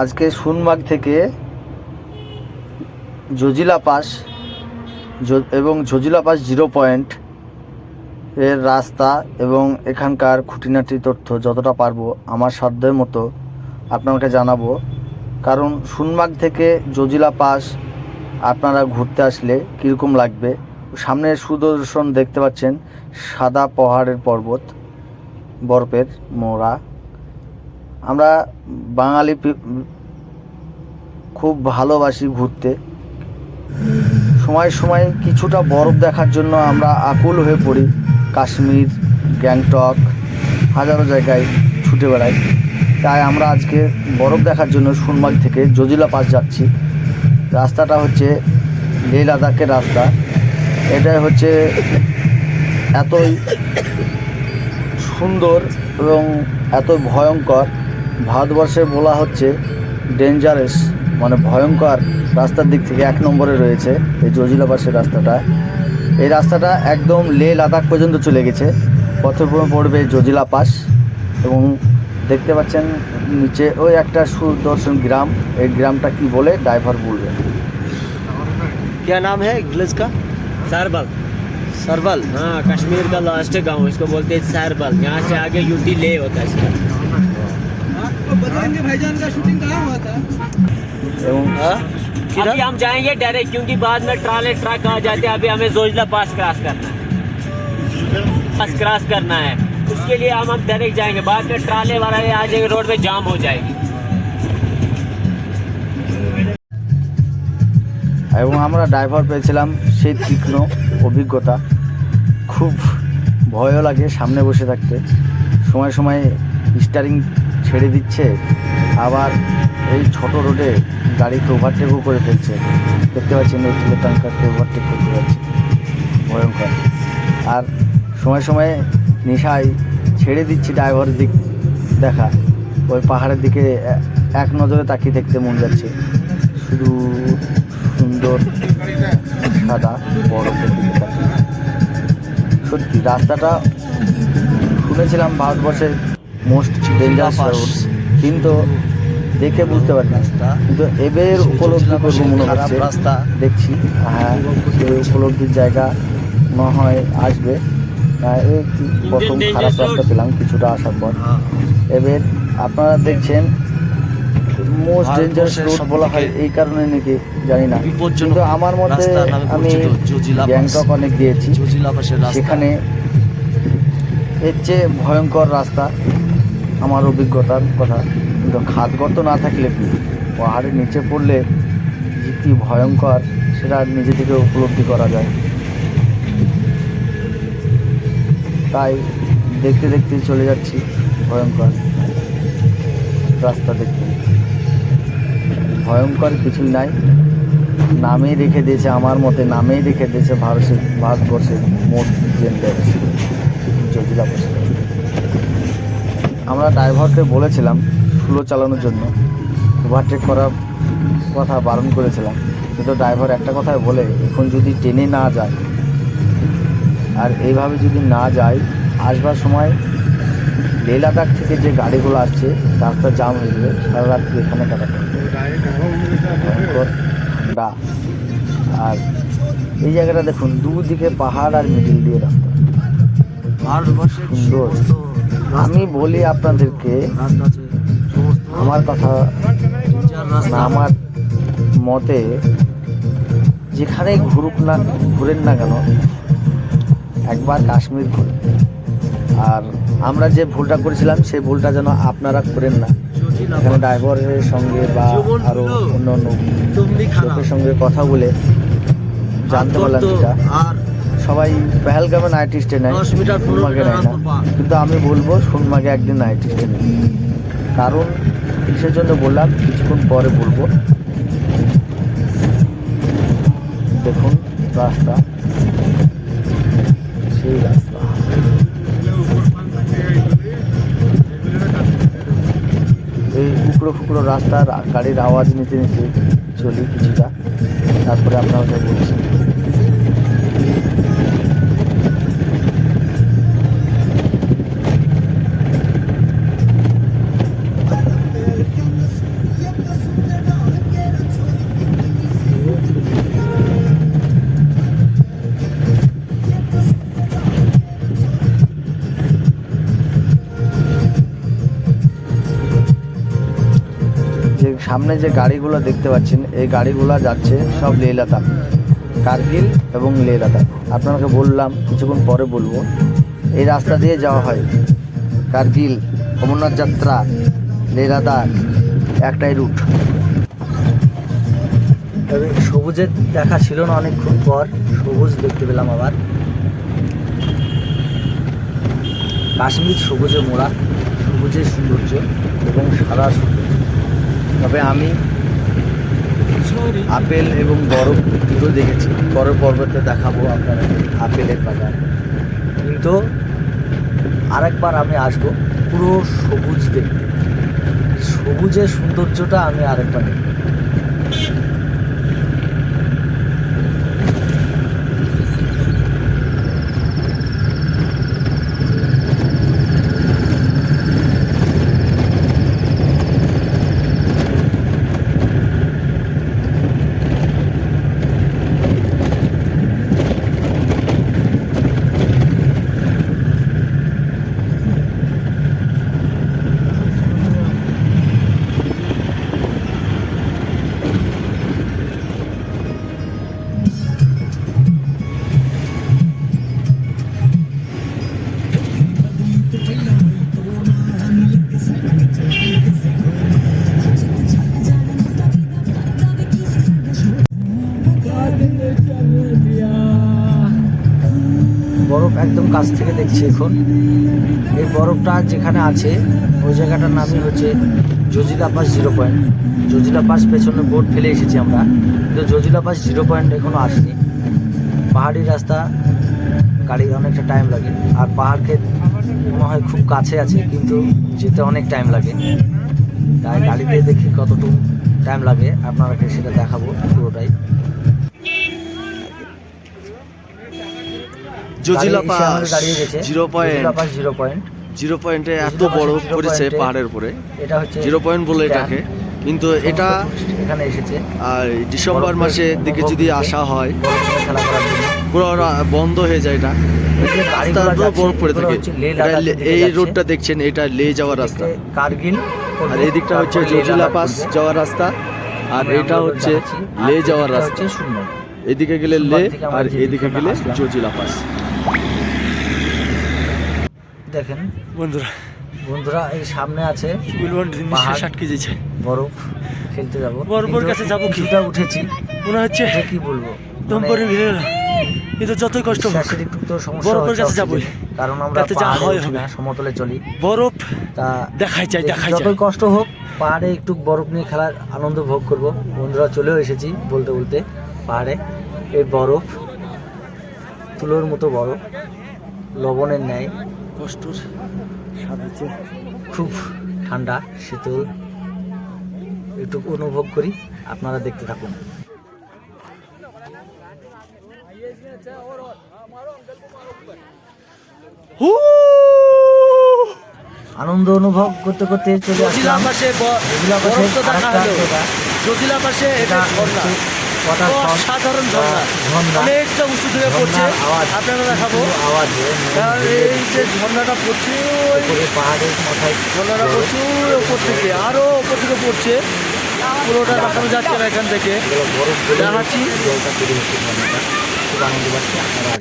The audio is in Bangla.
আজকে সুনবাগ থেকে জজিলা পাস এবং জজিলা পাস জিরো পয়েন্ট এর রাস্তা এবং এখানকার খুঁটিনাটি তথ্য যতটা পারব আমার সাধ্যের মতো আপনাকে জানাব। কারণ সুনবাগ থেকে জজিলা পাস আপনারা ঘুরতে আসলে কীরকম লাগবে? সামনে সুদর্শন দেখতে পাচ্ছেন সাদা পাহাড়ের পর্বত, বরফের মোড়া। আমরা বাঙালি খুব ভালোবাসি ঘুরতে। সময় সময় কিছুটা বরফ দেখার জন্য আমরা আকুল হয়ে পড়ি। কাশ্মীর, গ্যাংটক, হাজারো জায়গায় ছুটে বেড়াই। তাই আমরা আজকে বরফ দেখার জন্য সুনমার্গ থেকে জজিলা পাস যাচ্ছি। রাস্তাটা হচ্ছে লেহ লাদাখের রাস্তা। এটাই হচ্ছে এতই সুন্দর এবং এত ভয়ঙ্কর ভারতবর্ষে বলা হচ্ছে ডেঞ্জারাস মানে ভয়ঙ্কর রাস্তার দিক থেকে এক নম্বরে রয়েছে এই জজিলা পাশের রাস্তাটা এই রাস্তাটা একদম লে লাদাখ পর্যন্ত চলে গেছে প্রথমে পড়বে জজিলা পাস এবং দেখতে পাচ্ছেন নিচে ওই একটা সুদর্শন গ্রাম এই গ্রামটা কি বলে ড্রাইভার বলবে क्या नाम है विलेज का सरबल सरबल हाँ कश्मीर का लास्ट गांव इसको बोलते हैं सरबल यहाँ से आगे यूटी ले होता है इसका आपको बताएंगे भाईजान का शूटिंग कहाँ हुआ था এবং हाँ? अभी हम जाएंगे डायरेक्ट क्योंकि बाद में ट्राले ट्रक आ जाते हैं अभी हमें जोजिला पास क्रॉस करना है पास क्रॉस करना है उसके लिए हम हम डायरेक्ट जाएंगे बाद में ट्राले वाला आ जाएंगे रोड पे जाम हो जाएगी এবং আমরা ড্রাইভার পেয়েছিলাম সেই তীক্ষ্ণ অভিজ্ঞতা খুব ভয়ও লাগে সামনে বসে থাকতে সময় সময় স্টারিং ছেড়ে দিচ্ছে, আবার এই ছোট রোডে গাড়িকে ওভারটেকও করে ফেলছে। দেখতে পাচ্ছেন এই তেলের ট্যাঙ্কারকে ওভারটেক করতে পারছে ভয়ঙ্কর। আর সময় সময় নেশায় ছেড়ে দিচ্ছি ড্রাইভারের দিক দেখা। ওই পাহাড়ের দিকে এক নজরে তাকিয়ে দেখতে মন যাচ্ছে। শুধু সুন্দর, সাদা, বরফের দিকে তাকিয়ে। সত্যি, রাস্তাটা শুনেছিলাম ভারতবর্ষের মোস্ট ডেঞ্জারাস। রোড কিন্তু দেখে বুঝতে পারি রাস্তা। কিন্তু এবার উপলব্ধি করব মনে খারাপ হচ্ছে রাস্তা। দেখছি। হ্যাঁ সেই উপলব্ধির জায়গা না হয় আসবে। আহ, এই প্রথম খারাপ রাস্তা পেলাম কিছুটা আসার পর। হ্যাঁ। এবার আপনারা দেখছেন মোস্ট ডেঞ্জারাস রোড বলা হয় এই কারণে নাকি জানি না। কিন্তু আমার মতে আমি গ্যাংটক অনেক গিয়েছি। সেখানে এর চেয়ে ভয়ঙ্কর রাস্তা। আমার অভিজ্ঞতার কথা। কিন্তু খাদগর্ত না থাকলে কি? পাহাড়ের নিচে পড়লে যে কী ভয়ঙ্কর, সেটা নিজে থেকে উপলব্ধি করা যায়। তাই দেখতে দেখতে চলে যাচ্ছি ভয়ঙ্কর রাস্তা দেখতে। ভয়ঙ্কর কিছুই নাই। নামেই রেখে দিয়েছে আমার মতে, নামেই রেখে দিয়েছে ভারতের ভারতবর্ষের মোস্ট জেন্ডার। জজিলা বসে। আমরা ড্রাইভারকে বলেছিলাম স্লো চালানোর জন্য। ওভারটেক করার কথা বারণ করেছিলাম। কিন্তু ড্রাইভার একটা কথাই বলে এখন যদি ট্রেনে না যায় আর এইভাবে যদি না যায় আসবার সময় লেহ লাদাখ থেকে যে গাড়িগুলো আসছে রাস্তা জাম হয়ে যাবে সারা রাত্রি এখানে কাটাতে আর এই জায়গাটা দেখুন দুদিকে পাহাড় আর মিডিল দিয়ে রাস্তা। ভারতবর্ষের সুন্দর। আমি বলি আপনাদেরকে, আমার কথা আমার মতে যেখানেই ঘুরুক না, ঘুরেন না কেন, একবার কাশ্মীর ঘুরে। আর আমরা যে ভুলটা করেছিলাম, সেই ভুলটা যেন আপনারা করেন না। এখানে ড্রাইভারের সঙ্গে বা আরও অন্য অন্য লোকের সঙ্গে কথা বলে জানতে পারলাম যেটা। সবাই পেহেলগামে নাইট স্টে নেয়। সোনমার্গে নেয় না। কিন্তু আমি বলব সোনমার্গে একদিন নাইট স্টে নেই কারণ কিসের জন্য বললাম কিছুক্ষণ পরে বলব। দেখুন রাস্তা। সেই রাস্তা। এই কুকড়ো ফুকড়ো রাস্তার গাড়ির আওয়াজ নিতে নিতে চলি কিছুটা। তারপরে আপনাকে বলছি। সামনে যে গাড়িগুলো দেখতে পাচ্ছেন, এই গাড়িগুলো যাচ্ছে সব লেহ লাদাখ কার্গিল এবং লেহ লাদাখ আপনাকে বললাম, কিছুক্ষণ পরে বলব, এই রাস্তা দিয়ে যাওয়া হয়। কার্গিল, অমরনাথ যাত্রা লেহ লাদাখ একটাই রুট। তবে সবুজের দেখা ছিল না অনেকক্ষণ পর, সবুজ দেখতে পেলাম আবার। কাশ্মীর সবুজে মোড়া, সবুজের সৌন্দর্য এবং সাদা সৌন্দর্য। তবে আমি আপেল এবং বরফ দুটো দেখেছি। বরফ পর্বতে দেখাবো আপনারা আপেলের বাগান। কিন্তু আরেকবার আমি আসব পুরো সবুজ দেখতে। সবুজের সৌন্দর্যটা আমি আরেকবার দেখব। বরফ একদম কাছ থেকে দেখছি এখন। এই বরফটা যেখানে আছে, ওই জায়গাটার নামই হচ্ছে Zojila pass zero point. Zojila pass পেছনে বোর্ড ফেলে এসেছি আমরা। কিন্তু জজিলা পাস জিরো পয়েন্ট এখনও আসেনি। পাহাড়ি রাস্তা, গাড়ি অনেকটা টাইম লাগে। আর পাহাড়কে মনে হয় খুব কাছে আছে, কিন্তু যেতে অনেক টাইম লাগে। তাই গাড়িতে দেখি কতটুকু টাইম লাগে আপনারাকে সেটা দেখাবো পুরোটাই। জজিলা পাস দাঁড়িয়ে গেছে। Zero point pass zero point. Zero পয়েন্টে এত জিরো পড়েছে পাহাড়ের উপরে। এটা হচ্ছে জিরো পয়েন্ট বলে এটাকে। কিন্তু এটা এখানে এসেছে। আর ডিসেম্বর মাসের দিকে যদি আসা হয় পুরো বন্ধ হয়ে যায় এটা। যাচ্ছে, বরফ পড়ে থাকে। এই। রোডটা দেখছেন এটা লে যাওয়ার রাস্তা। কার্গিল আর এই দিকটা হচ্ছে জজিলা পাস যাওয়ার রাস্তা। আর এটা হচ্ছে লে যাওয়ার রাস্তা। এদিকে গেলে লে আর এদিকে গেলে। জজিলা পাস। দেখেন। বন্ধুরা। বন্ধুরা এই সামনে আছে। আটকে যেছে বরফ খেলতে যাব। বরফের কাছে যাব কিছুটা উঠেছি। মনে হচ্ছে কি বলব? দম ঘিরে গেল। কিন্তু যতই কষ্ট হোক। তো বরফের কাছে যাবোই। কারণ আমরা যা হয় হবে। সমতলে চলি। বরফ তা দেখাই দেখি দেখাই যতই কষ্ট হোক পাহাড়ে একটু বরফ নিয়ে খেলার আনন্দ ভোগ করব। বন্ধুরা চলেও এসেছি বলতে বলতে পাহাড়ে। এই বরফ তুলোর মতো বড়। লবণের ন্যায়। কষ্টর সাথে খুব ঠান্ডা শীতল। একটু অনুভব করি। আপনারা দেখতে থাকুন। আনন্দ অনুভব করতে করতে চলে আসলাম। পাশে। জজিলা পাশে এটা এটা ঝর্ণা। অনেকটা উঁচু থেকে পড়ছে। আপনারা দেখাবো। আওয়াজে এই যে ঝর্ণাটা পড়ছে পাহাড়ের মাথায় ঝর্ণাটা প্রচুর ওপর থেকে আরও ওপর থেকে পড়ছে। পুরোটা দেখানো যাচ্ছে না এখান থেকে। দেখাচ্ছি। জলটা তৈরি হচ্ছে ঝর্ণাটা। খুব আনন্দ পাচ্ছি আপনারা।